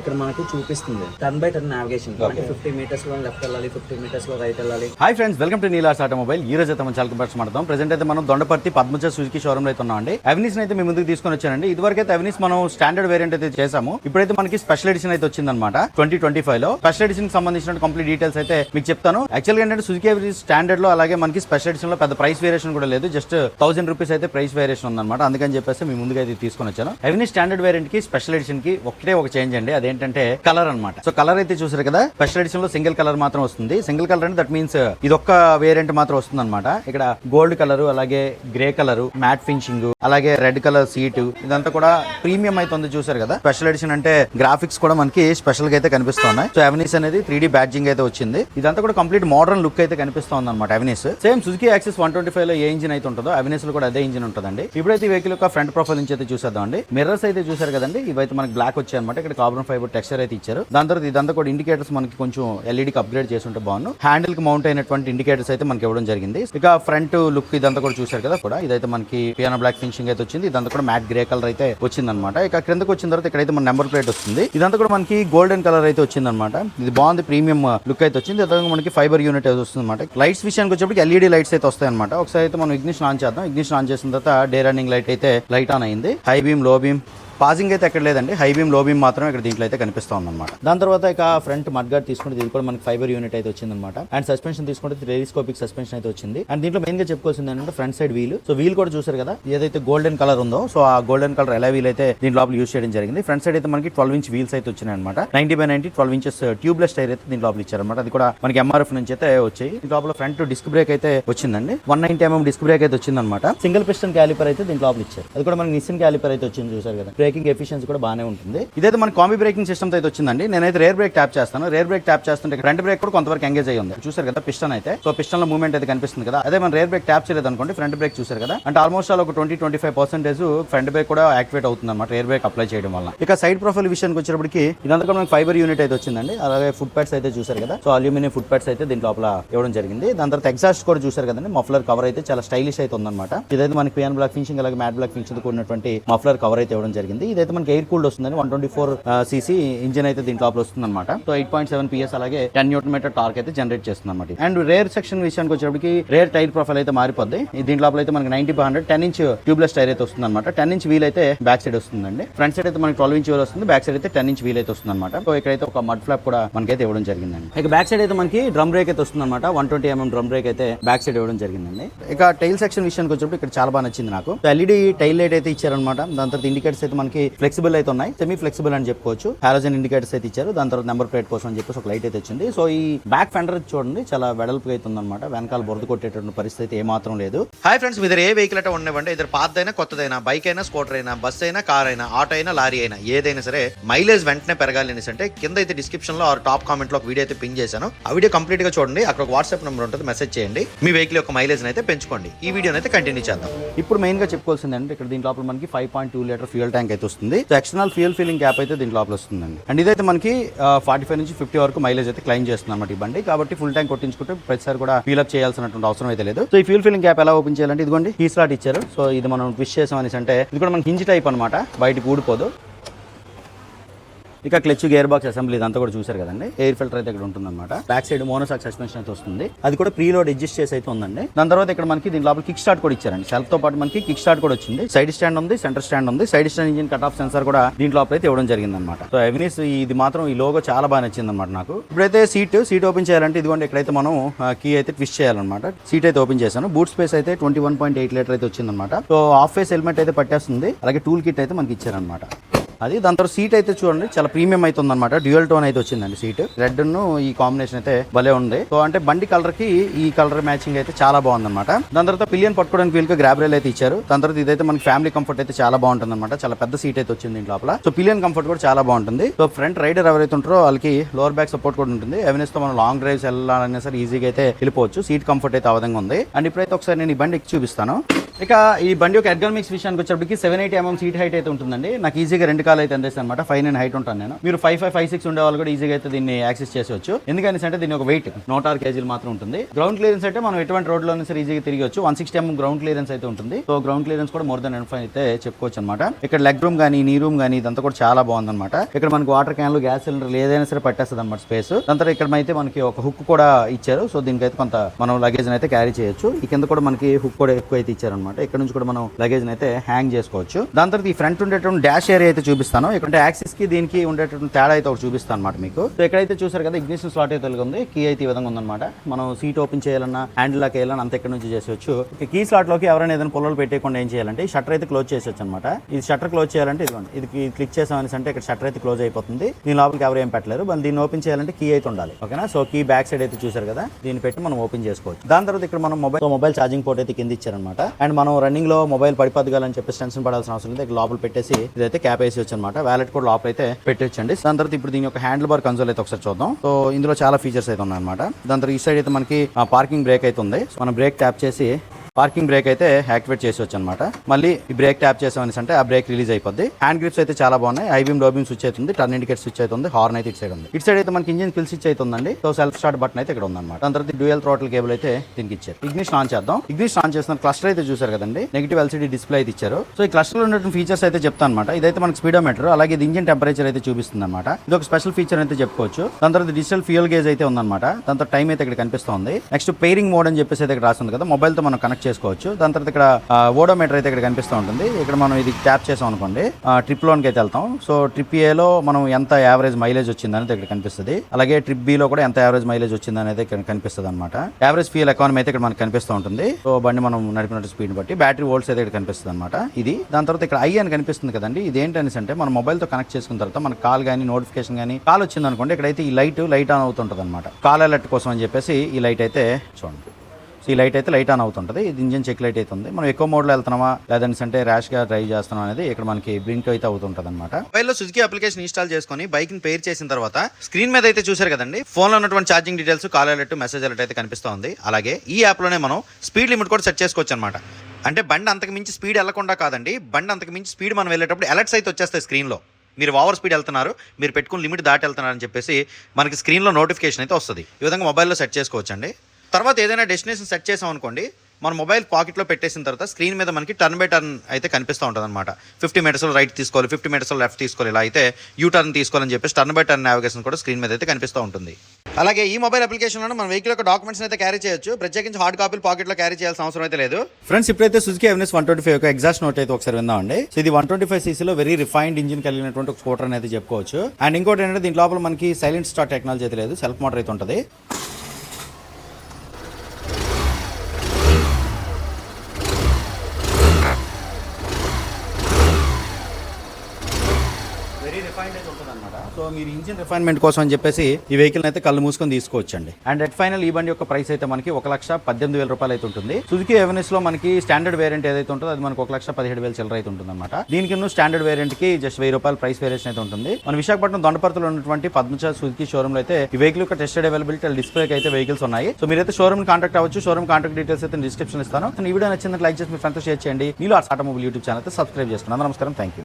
ఇక్కడ మనకి చూపిస్తుంది. టర్న్ బై టర్న్ నావిగేషన్ అంటే ఫిఫ్టీ మీటర్స్లో లెఫ్ట్ వెళ్ళాలి ఫిఫ్టీ మీటర్స్లో రైట్ వెళ్ళాలి. Hi friends welcome to Neela's automobile ఈ రోజు అయితే మనం చాలా కంపేర్స్ మాట్లాడతాం ప్రెసెంట్ అయితే మనం దొండపర్తి పద్మచ సుజుకి షోరూమ్లో అయితే ఉన్నాం అండి అవెన్యూస్ అయితే మీ ముందుకు తీసుకొని వచ్చానండి. ఇదివరకు అయితే అవెన్యూస్ మనం స్టాండర్డ్ వేరియంట్ అయితే చేసాము ఇప్పుడైతే మనకి స్పెషల్ ఎడిషన్ అయితే వచ్చిందన్నమాట. ట్వంటీ ట్వంటీ ఫైవ్లో. స్పెషల్ ఎడిషన్కి సంబంధించిన కంప్లీట్ డీటెయిల్స్ అయితే మీకు చెప్తాను. యాక్చువల్గా ఏంటంటే సుజుకి అవెన్యూస్ స్టాండర్డ్లో అలాగే మనకి స్పెషల్ ఎడిషన్లో పెద్ద ప్రైస్ వేరియేషన్ కూడా లేదు. జస్ట్ థౌసండ్ రూపీస్ అయితే ప్రైస్ వేరియేషన్ ఉందన్నమాట. అందుకని చెప్పేసి మీ ముందుగా అయితే తీసుకొని వచ్చాను. అవెన్యూస్ స్టాండర్డ్ వేరియంట్కి స్పెషల్ ఎడిషన్కి ఒకటే ఒక చేంజ్ అండి. అదేంటంటే కలర్ అన్నమాట. సో కలర్ అయితే చూసారు కదా? స్పెషల్ ఎడిషన్లో సింగిల్ కలర్ మాత్రం వస్తుంది. సింగిల్ కలర్ అంటే దట్ మీన్స్ ఇది ఒక్క వేరియంట్ మాత్రం వస్తుంది అనమాట ఇక్కడ గోల్డ్ కలర్ అలాగే గ్రే కలర్ మ్యాట్ ఫినిషింగ్ అలాగే రెడ్ కలర్ సీట్ ఇదంతా కూడా ప్రీమియం అవుతుంది చూసారు కదా? స్పెషల్ ఎడిషన్ అంటే గ్రాఫిక్స్ కూడా మనకి స్పెషల్గా అయితే కనిపిస్తున్నాయి. సో అవెనీస్ అనేది త్రీ బ్యాడ్జింగ్ అయితే వచ్చింది. ఇదంతా కూడా కంప్లీట్ మోడర్న్ లుక్ అయితే కనిపిస్తుంది అనమాట Avenis. Same Suzuki Access one twenty ఫైవ్లో ఏ ఇంజిన్ అయితే ఉంటుందో అవెనీస్లో కూడా అదే ఇంజిన్ ఉంటుందండి. ఇప్పుడైతే ఈ వెహికల్ యొక్క ఫ్రంట్ ప్రొఫైల్ నుంచి అయితే చూసేద్దాం అండి మిర్రర్స్ అయితే చూసారు కదండి? ఇవైతే మనకి బ్లాక్ వచ్చాయి అనమాట ఇక్కడ కార్బన్ ఫైబర్ టెక్స్చర్ అయితే ఇచ్చారు. దాని తర్వాత ఇదంతా కూడా ఇండికేటర్స్ మనకి కొంచెం ఎల్ఈడికి అప్గ్రేడ్ చేసి ఉంటే బాగుండు. హ్యాండిల్కి మౌంట్ అయినటువంటి ఇండికేటర్స్ అయితే మనకి ఇవ్వడం జరిగింది. ఇక ఫ్రంట్ లుక్ ఇదంతా కూడా చూసారు కదా కూడా. ఇదైతే మనకి పియానో బ్లాక్ ఫినిషింగ్ అయితే వచ్చింది. ఇదంతా కూడా మ్యాట్ గ్రే కలర్ అయితే వచ్చింది అనమాట ఇక క్రిందకి వచ్చిన తర్వాత ఇక్కడైతే మన నెంబర్ ప్లేట్ వస్తుంది. ఇదంతా కూడా మనకి గోల్డెన్ కలర్ అయితే వచ్చింది అనమాట ఇది బాగుంది ప్రీమియం లుక్ అయితే వచ్చింది. అదే మనకి ఫైబర్ యూనిట్ అయితే వస్తుంది అనమాట లైట్స్ విషయానికి వచ్చేప్పటికి ఎల్ఈడి లైట్స్ అయితే వస్తాయి అనమాట ఒకసారి అయితే మనం ఇగ్నిషన్ ఆన్ చేద్దాం. ఇగ్నిషన్ ఆన్ చేసిన తర్వాత డే రన్నింగ్ లైట్ అయితే లైట్ ఆన్ అయింది. హై బీమ్లో బీమ్ పాజింగ్ అయితే ఎక్కడ లేదండి. హై బీమ్లో బీమ్ మాత్రం ఇక్కడ దీంట్లో అయితే కనిపిస్తా ఉందన్నమాట. దాని తర్వాత ఇక ఫ్రంట్ మడ్గార్డ్ తీసుకుంటే ఇది కూడా మనకి ఫైబర్ యూనిట్ అయితే వచ్చిందన్నమాట. అండ్ సస్పెన్షన్ తీసుకుంటే టెలిస్కోపిక్ సస్పెన్షన్ అయితే వచ్చింది. అండ్ దీంట్లో మెయిన్గా చెప్పుకోవాల్సింది ఏంటంటే front side wheel. So wheel కూడా చూసారు కదా ఏదైతే గోల్డెన్ కలర్ ఉందో సో ఆ గోల్డెన్ కలర్ ఎలా వీల్ అయితే దీని లోపల యూస్ చేయడం జరిగింది. ఫ్రంట్ సైడ్ అయితే మనకి ట్వెల్వ్ ఇంచ్ వీల్స్ అయితే వచ్చినాయి అనమాట ninety by ninety twelve inches tubeless tyre అయితే దీని లోపల ఇచ్చారనమాట అది కూడా మనకి ఎంఆర్ఎఫ్ నుంచి అయితే వచ్చాయి. దీని లోపల ఫ్రంట్ డిస్క్ బ్రేక్ అయితే వచ్చిందండి. One ninety mm disc brake అయితే వచ్చిందనమాట సింగిల్ పిస్టన్ క్యాలిపర్ అయితే దీని లోపల ఇచ్చారు. అది కూడా మనకి నిసిన్ క్యాలిపర్ అయితే వచ్చింది చూసారు కదా. బ్రేకింగ్ ఎఫిషియన్సీ కూడా బాగానే ఉంటుంది. ఇదైతే మన కాంబీ బ్రేకింగ్ సిస్టమ్ అయితే వచ్చిందండి. నేనైతే రేర్ బ్రేక్ ట్యాప్ చేస్తాను. రేర్ బ్రేక్ ట్యాప్ చేస్తుంటే ఫ్రంట్ బ్రేక్ కూడా కొంతవరకు ఎంగేజ్ అయ్యి ఉంది. చూసారు కదా పిస్టన్ అయితే. సో పిస్టన్లో మూవ్మెంట్ అయితే కనిపిస్తుంది కదా. అదే మన రేర్ బ్రేక్ ట్యాప్ చేయలేదు అనుకోండి ఫ్రంట్ బ్రేక్ చూసారు కదా. అంటే ఆల్మోస్ట్ ఆల్ ఒక twenty twenty five percentage front brake కూడా యాక్టివేట్ అవుతుంది అనమాట రేర్ బ్రేక్ అప్లై చేయడం వల్ల. ఇక సైడ్ ప్రొఫైల్ విషయానికి వచ్చేటప్పటికి ఇదంతా కూడా మనకి ఫైబర్ యూనిట్ అయితే వచ్చిందండి. అలాగే ఫుట్ ప్యాడ్స్ అయితే చూసారు కదా. సో అల్యూమినియం ఫుట్ ప్యాడ్స్ అయితే దీని లోపల ఇవ్వడం జరిగింది. దాని తర్వాత ఎగ్జాస్ట్ కూడా చూసారు కదండి. మఫ్లర్ కవర్ అయితే చాలా స్టైలిష్ అయితే ఉందన్నమాట. ఇదైతే మనకి పియాన్ బ్లాక్ ఫినిషింగ్ అలాగే మ్యాట్ బ్లాక్ ఫినిషింగ్ కూడినటువంటి మఫ్లర్ కవర్ అయితే ఇవ్వడం జరిగింది. ఇదైతే మనకి ఎయిర్ కూల్డ్ వస్తుందని one twenty four cc engine అయితే దీంట్లో లోపల వస్తుంది అనమాట so eight point seven PS అలాగే టెన్ న్యూటన్ మీటర్ టార్క్ అయితే జనరేట్ చేస్తుంది అనమాట అండ్ రేర్ సెక్షన్ విషయానికి వచ్చేటప్పటికి రేర్ టైర్ ప్రొఫైల్ అయితే మారిపోద్ది. దీని లోపల అయితే మనకి ninety hundred ten inch tubeless tyre అయితే వస్తుంది అనమాట టెన్ ఇంచ్ వీల్ అయితే బ్యాక్ సైడ్ వస్తుందండి. ఫ్రంట్ సైడ్ అయితే మనకి ట్వెల్వ్ ఇంచ్ వీల్ వస్తుంది. బ్యాక్ సైడ్ అయితే టెన్ ఇంచ్ వీల్ అయితే వస్తుంది అనమాట సో ఇక్కడైతే ఒక మడ్ ఫ్లాప్ కూడా మనకైతే ఇవ్వడం జరిగిందండి. ఇక బ్యాక్ సైడ్ అయితే మనకి డ్రమ్ బ్రేక్ అయితే వస్తుంది అనమాట one twenty mm drum brake అయితే బ్యాక్ సైడ్ ఇవ్వడం జరిగిందండి. ఇక టైల్ సెక్షన్ విషయానికి వచ్చేటప్పుడు ఇక్కడ చాలా బాగా నచ్చింది నాకు. ఎల్ఈడి టైల్ లైట్ అయితే ఇచ్చారనమాట దాని తర్వాత ఇండికేటర్స్ అయితే మనకి ఫ్లెక్సిబుల్ అయితే ఉన్నాయి. సెమీ ఫ్లెక్సిబుల్ అని చెప్పుకోవచ్చు. హాలోజన్ ఇండికేటర్స్ అయితే ఇచ్చారు. దాని తర్వాత నెంబర్ ప్లేట్ కోసం అని చెప్పేసి ఒక లైట్ అయితే వచ్చింది సో ఈ బ్యాక్ ఫెండర్ చూడండి చాలా వెడల్పుగా అయితే ఉందన్నమాట. వెనకాల బురద కొట్టేటువంటి పరిస్థితి ఏ మాత్రం లేదు. హాయ్ ఫ్రెండ్స్ మీ దగ్గర ఏ వెహికల్ అయితే ఉండనివ్వండి. ఇద్దరు పాతదైనా కొత్తదైనా బైక్ అయినా స్కూటర్ అయినా బస్ అయినా కార్ అయినా ఆటో అయినా లారీ అయినా ఏదైనా సరే మైలేజ్ వెంటనే పెరగాలి అనేసి అంటే కింద అయితే డిస్క్రిప్షన్లో ఆర్ టాప్ కామెంట్లో ఒక వీడియో అయితే పింగ్ చేశాను. ఆ వీడియో కంప్లీట్గా చూడండి. అక్కడ ఒక వాట్సాప్ నెంబర్ ఉంటుంది. మెసేజ్ చేయండి. మీ వెహికల్ యొక్క మైలేజ్ అయితే పెంచుకోండి. ఈ వీడియోని అయితే కంటిన్యూ చేద్దాం. ఇప్పుడు మెయిన్గా చెప్పుకోవాల్సింది అంటే ఇక్కడ దీని లోపల మనకి five point two litre fuel tank అయితే వస్తుంది. So external fuel filling gap అయితే దీని లోపల వస్తుందండి అండ్ ఇదైతే మనకి ఫార్టీ ఫైవ్ నుంచి ఫిఫ్టీ వరకు మైలేజ్ అయితే క్లైమ్ చేస్తుంది అనమాట ఈ బండి. కాబట్టి ఫుల్ ట్యాంక్ కొట్టించుకుంటే ప్రతిసారి కూడా ఫీల్ అప్ చేయాల్సినటువంటి అవసరం అయితే లేదు. సో ఈ ఫ్యూల్ ఫీలింగ్ క్యాప్ ఎలా ఓపెన్ చేయాలంటే ఇదిగోండి ఈ స్లాట్ ఇచ్చారు. సో ఇది మనం విష్ చేసాం అనేసి అంటే ఇది కూడా మనకి హింజ్ టైప్ అనమాట బయటకు ఊడిపోదు. ఇక క్లచ్ గేర్ బాక్స్ అసెంబ్లీ ఇదంతా కూడా చూసారు కదండి. ఎయిర్ ఫిల్టర్ అయితే ఇక్కడ ఉంటుందన్నమాట. బ్యాక్ సైడ్ మోనోసాక్ సస్పెన్షన్ అయితే వస్తుంది. అది కూడా ప్రీ లోడ్ అడ్జస్ట్ చేసి అయితే ఉందండి. దాని తర్వాత ఇక్కడ మనకి దీని లోపల కిక్ స్టార్ట్ కూడా ఇచ్చారండి. సెల్ఫ్తో పాటు మనకి కిక్ స్టార్ట్ కూడా వచ్చింది. సైడ్ స్టాండ్ ఉంది సెంటర్ స్టాండ్ ఉంది. Side stand engine cut off sensor కూడా దీని లోపల అయితే ఇవ్వడం జరిగింది అనమాట సో ఎవినిస్ ఇది మాత్రం ఈ లోగో చాలా బాగా నచ్చింది అనమాట నాకు. ఇప్పుడైతే సీట్ సీట్ ఓపెన్ చేయాలంటే ఇదిగోండి ఇక్కడైతే మనం కీ అయితే ట్విస్ట్ చేయాలన్నమాట. సీట్ అయితే ఓపెన్ చేశాను. బూట్ స్పేస్ అయితే twenty one point eight litre అయితే వచ్చిందన్నమాట. సో హాఫ్ ఫేస్ హెల్మెట్ అయితే పట్టేస్తుంది. అలాగే టూల్ కిట్ అయితే మనకి ఇచ్చారనమాట అది దాని తర్వాత సీట్ అయితే చూడండి చాలా ప్రీమియం అయితే ఉందన్నమాట డ్యూయల్ టోన్ అయితే వచ్చిందండి సీట్ రెడ్ను ఈ కాంబినేషన్ అయితే భలే ఉంది. సో అంటే బండి కలర్కి ఈ కలర్ మ్యాచింగ్ అయితే చాలా బాగుందన్నమాట. దాని తర్వాత పిలియన్ పట్టుకోవడానికి వీలుగా గ్రాబ్ రైల్ అయితే ఇచ్చారు. దాని తర్వాత ఇదైతే మనకి ఫ్యామిలీ కంఫర్ట్ అయితే చాలా బాగుంటుంది అనమాట చాలా పెద్ద సీట్ అయితే వచ్చింది దీంట్లో లోపల. సో పిలియన్ కంఫర్ట్ కూడా చాలా బాగుంటుంది. సో ఫ్రంట్ రైడర్ ఎవరైతే ఉంటారో వాళ్ళకి లోవర్ బ్యాక్ సపోర్ట్ కూడా ఉంటుంది. ఎవెన్స్తో మనం లాంగ్ డ్రైవ్స్ వెళ్ళాలన్నా సరే ఈజీగా అయితే వెళ్ళిపోవచ్చు. సీట్ కంఫర్ట్ అయితే ఆ విధంగా ఉంది. అండ్ ఇప్పుడైతే ఒకసారి నేను ఈ బండి ఎక్కి చూపిస్తాను. ఇక ఈ బండి యొక్క ఎర్గనమిక్స్ విషయానికి వచ్చేప్పటికి seven eight mm seat height అయితే ఉంటుందండి. నాకు ఈజీగా రెండు కాలు అయితే అందేసి అనమాట ఫైవ్ నైన్ హైట్ ఉంటాను నేను. మీరు ఫైవ్ ఫైవ్ ఫైవ్ సిక్స్ ఉండే వాళ్ళు కూడా ఈజీగా అయితే దీన్ని యాక్సెస్ చేసేవచ్చు. ఎందుకని అంటే దీని ఒక వెయిట్ నూట ఆరు కేజీలు మాత్రం ఉంటుంది. గ్రౌండ్ క్లియరెన్స్ అయితే మనం ఎటువంటి రోడ్లో సరే ఈజీగా తిరిగొచ్చు one sixty mm ground clearance అయితే ఉంటుంది. సో గ్రౌండ్ క్లియరెన్స్ కూడా మోర్ దెన్ ఎన్ ఫైవ్ అయితే చెప్పుకోవచ్చు అనమాట ఇక్కడ లెగ్ రూమ్ కానీ నీ రూమ్ కానీ ఇదంతా కూడా చాలా బాగుందన్నమాట. ఇక్కడ మనకు వాటర్ క్యాన్లు గ్యాస్ సిలిండర్ ఏదైనా సరే పట్టేస్తుంది అనమాట స్పేస్ దాని ఇక్కడ అయితే మనకి ఒక హుక్ కూడా ఇచ్చారు. సో దీనికైతే కొంత మనం లగేజ్ అయితే క్యారీ చేయొచ్చు. ఈ కింద కూడా మనకి హుక్ కూడా ఎక్కువ అయితే ఇచ్చారనమాట ఇక్కడ నుంచి కూడా మనం లగేజ్ అయితే హ్యాంగ్ చేసుకోవచ్చు. దాని తర్వాత ఈ ఫ్రంట్ ఉండేటువంటి డాష్ ఏరియా అయితే చూపిస్తాను. ఇక్కడ యాక్సిస్కి దీనికి ఉండేటువంటి తేడా అయితే ఒకటి చూపిస్తాను అనమాట మీకు. సో ఎక్కడైతే చూసారు కదా ఇగ్నిషన్ స్లాట్ అయితే తెలుగు ఉంది కీ అయితే ఈ విధంగా ఉందన్నమాట. మనం సీట్ ఓపెన్ చేయాలన్నా హ్యాండిల్ లాక్ వేయాలన్నా అంత ఇక్కడ నుంచి చేసేవచ్చు కీ స్లాట్లోకి ఎవరైనా ఏదైనా పొలాలు పెట్టేయకుండా ఏం చేయాలంటే ఈ షట్టర్ అయితే క్లోజ్ చేసేవచ్చు అనమాట ఇది షట్టర్ క్లోజ్ చేయాలంటే ఇదిగోండి ఇది క్లిక్ చేసామని అంటే ఇక్కడ షట్టర్ అయితే క్లోజ్ అయిపోతుంది. దీని లోపలికి ఎవరు ఏం పెట్టలేరు. మరి దీన్ని ఓపెన్ చేయాలంటే కీ అయితే ఉండాలి. ఓకేనా? సో కీ బ్యాక్ సైడ్ అయితే చూసారు కదా దీన్ని పెట్టి మనం ఓపెన్ చేసుకోవచ్చు. దాని తర్వాత ఇక్కడ మనం మొబైల్ మొబైల్ ఛార్జింగ్ పోర్ట్ అయితే కింద ఇచ్చారనమాట అండ్ మనం రన్నింగ్లో మొబైల్ పడిపోద్దాలని చెప్పేసి టెన్షన్ పడాల్సిన అవసరం లేదు. లోపల పెట్టేసి ఇదైతే క్యాప్ వేసి అనమాట వ్యాలెట్ కూడా లోపల అయితే పెట్టేచ్చండి దాని తర్వాత ఇప్పుడు దీని యొక్క హ్యాండిల్ బార్ కన్సోల్ అయితే ఒకసారి చూద్దాం. సో ఇందులో చాలా ఫీచర్స్ అయితే ఉన్నాయన్నమాట. దాని తర్వాత ఈ సైడ్ అయితే మనకి పార్కింగ్ బ్రేక్ అయితే ఉంది. సో మనం బ్రేక్ ట్యాప్ చేసి పార్కింగ్ బ్రేక్ అయితే యాక్టివేట్ చేసి అనమాట మళ్ళీ ఈ బ్రేక్ ట్యాప్ చేసామని అంటే ఆ బ్రేక్ రిలీజ్ అయిపోద్ది. హ్యాండ్ గ్రిప్స్ అయితే చాలా బాగున్నాయి. High beam low beam switch అవుతుంది టర్న్ ఇండికేట్ స్విచ్ అవుతుంది హార్న్ అయితే ఇటు సైడ్ ఉంది. ఇటు సైడ్ అయితే మనకి ఇంజిన్ కిల్ స్విచ్ అవుతుందండి సో సెల్ఫ్ స్టార్ట్ బటన్ అయితే ఇక్కడ ఉందన్నమాట. దాని తర్వాత డ్యూయల్ థ్రోటల్ కేబుల్ అయితే దీనికి ఇచ్చారు. ఇగ్నిషన్ ఆన్ చేద్దాం. ఇగ్నిషన్ ఆన్ చేస్తున్న క్లస్టర్ అయితే చూసారు కదండి. నెగిటివ్ ఎల్సీడీ డిస్ప్లే అయితే ఇచ్చారు. సో ఈ క్లస్టర్లో ఉన్నటువంటి ఫీచర్స్ అయితే చెప్తాను అనమాట ఇదైతే మనకి స్పీడోమీటర్. అలాగే ఇది ఇంజిన్ టెంపరేచర్ అయితే చూపిస్తుంది అనమాట ఇది ఒక స్పెషల్ ఫీచర్ అయితే చెప్పుకోవచ్చు. దాని తర్వాత డిజిటల్ ఫ్యూయల్ గేజ్ అయితే ఉందన్నమాట. దాంతో టైం అయితే ఇక్కడ కనిపిస్తుంది. నెక్స్ట్ పేరింగ్ మోడ్ అని చెప్పేసి అయితే ఇక్కడ రాస్తుంది కదా. మొబైల్తో మనం కనెక్ట్ చేసుకోవచ్చు. దాని తర్వాత ఇక్కడ ఓడోమీటర్ అయితే ఇక్కడ కనిపిస్తూ ఉంటుంది. ఇక్కడ మనం ఇది ట్యాప్ చేసాం అనుకోండి. ట్రిప్ లోన్కి అయితే వెళ్తాం. సో ట్రిప్ ఏలో మనం ఎంత యావరేజ్ మైలేజ్ వచ్చింది అనేది ఇక్కడ కనిపిస్తుంది. అలాగే ట్రిప్ బి లో కూడా ఎంత యావరేజ్ మైలేజ్ వచ్చింది అనేది ఇక్కడ కనిపిస్తుంది అనమాట యావరేజ్ ఫ్యూల్ ఎకానమీ అయితే ఇక్కడ మనకు కనిపిస్తూ ఉంటుంది. సో బండి మనం నడిపినట్టు స్పీడ్ బట్టి బ్యాటరీ వోల్ట్స్ అయితే ఇక్కడ కనిపిస్తుంది అనమాట ఇది. దాని తర్వాత ఇక్కడ ఐ అని కనిపిస్తుంది కదండి. ఇది ఏంటనేసి అంటే మన మొబైల్తో కనెక్ట్ చేసుకున్న తర్వాత మన కాల్ కానీ నోటిఫికేషన్ కానీ కాల్ వచ్చింది అనుకోండి ఇక్కడైతే ఈ లైట్ లైట్ ఆన్ అవుతుంటుంది అనమాట కాల్ అలర్ట్ కోసం అని చెప్పేసి ఈ లైట్ అయితే చూడండి. ఈ లైట్ అయితే లైట్ ఆన్ అవుతుంటుంది. ఇది ఇంజిన్ చెక్ లైట్ అయితే ఉంది. మనం ఎక్కువ మోడ్లో వెళ్తున్నామా? లేదంటే అంటే ర్యాష్గా డ్రైవ్ చేస్తున్నాం అనేది ఇక్కడ మనకి బ్లింక్ అయితే అవుతుంటుంది అనమాట మొబైల్లో సుజుకి అప్లికేషన్ ఇన్స్టాల్ చేసుకొని బైక్ని పేర్ చేసిన తర్వాత స్క్రీన్ మీద అయితే చూసారు కదండి. ఫోన్లో ఉన్నటువంటి charging details call alert message alert అయితే కనిపిస్తుంది అలాగే ఈ యాప్లోనే మనం స్పీడ్ లిమిట్ కూడా సెట్ చేసుకోవచ్చు అనమాట అంటే బండి అంతకు మించి స్పీడ్ వెళ్ళకుండా కాదండి. బండి అంతకు మించి స్పీడ్ మనం వెళ్ళేటప్పుడు అలర్ట్స్ అయితే వచ్చేస్తాయి స్క్రీన్లో. మీరు ఓవర్ స్పీడ్ వెళ్తున్నారు మీరు పెట్టుకుని లిమిట్ దాటి వెళ్తున్నారని చెప్పేసి మనకి స్క్రీన్లో నోటిఫికేషన్ అయితే వస్తుంది. ఈ విధంగా మొబైల్లో సెట్ చేసుకోవచ్చండి. తర్వాత ఏదైనా డెస్టినేషన్ సెట్ చేసాం అనుకోండి మన మొబైల్ పాకెట్లో పెట్టేసిన తర్వాత స్క్రీన్ మీద మనకి టర్న్ బై టర్న్ అయితే కనిపిస్తూ ఉంటుంది అనమాట ఫిఫ్టీ మీటర్స్లో రైట్ తీసుకోవాలి ఫిఫ్టీ మీటర్స్లో లెఫ్ట్ తీసుకోవాలి ఇలా అయితే యూ టర్న్ తీసుకోవాలని చెప్పేసి టర్న్ బై టర్న్ నావిగేషన్ కూడా స్క్రీన్ మీద అయితే కనిపిస్తూ ఉంటుంది. అలాగే ఈ మొబైల్ అప్లికేషన్లో మన వెహికల్ యొక్క డాక్యుమెంట్స్ అయితే క్యారీ చేయొచ్చు. ప్రత్యేకించి హార్డ్ కాపీలు పాకెట్లో క్యారీ చేయాల్సిన అవసరం అయితే లేదు. ఫ్రెండ్స్ ఇప్పుడైతే Suzuki Avenis one twenty five యొక్క ఎగ్జాస్ట్ నోట్ అయితే ఒకసారి విందామండి సో ఇది వన్ ట్వంటీ ఫైవ్ సీసీలో వెరీ రిఫైన్డ్ ఇంజిన్ కలిగినటువంటి ఒక స్కూటర్ అనేది చెప్పుకోవచ్చు. అండ్ ఇంకోటి ఏంటంటే దీని లోపల మనకి సైలెంట్ స్టార్ట్ టెక్నాలజీ అయితే లేదు సెల్ఫ్ మోటర్ అయితే ఉంటుంది. వెరీ రిఫైన్డ్ అయితే ఉంటుంది అనమాట సో మీరు ఇంజిన్ రిఫైన్మెంట్ కోసం అని చెప్పేసి ఈ వెహికల్ అయితే కళ్ళు మూసుకొని తీసుకోవచ్చండి. అండ్ ఎట్ ఫైనల్ ఈ బండి యొక్క ప్రైస్ అయితే మనకి ఒక లక్ష పద్దెనిమిది వేల రూపాయలు అయితే ఉంటుంది. సుజుకి ఎవెన్యూస్లో మనకి స్టాండర్డ్ వేరియంట్ ఏదైతే ఉంటుందో అది మనకు ఒక లక్ష పదిహేడు వేల చిల్లర అయితే ఉంటుంది అనమాట దీనికి స్టాండర్డ్ వేరియంట్కి జస్ట్ వెయ్యి రూపాయలు ప్రైస్ వేరియేషన్ అయితే ఉంటుంది. మన విశాఖపట్నం దొండపర్తిలో ఉన్నటువంటి పద్మచ సుజుకి షోరూమ్లో అయితే ఈ వెహికల్ యొక్క టెస్టెడ్ అవైలబిలిటీ డిస్ప్లే అయితే వెహికల్స్ ఉన్నాయి. సో మీరైతే షోరూమ్ కాంటాక్ట్ అవ్వచ్చు. షోరూమ్ కాంటాక్ట్ డీటెయిల్స్ అయితే డిస్క్రిప్షన్ ఇస్తాను. ఈ వీడియో నచ్చిందంటే లైక్ చేసి మీ ఫ్రెండ్స్ షేర్ చేయండి. మీరు ఆ ఆటోమొబైల్ యూట్యూబ్ ఛానల్ అయితే సబ్స్క్రైబ్ చేసుకున్నాను నమస్కారం. Thank you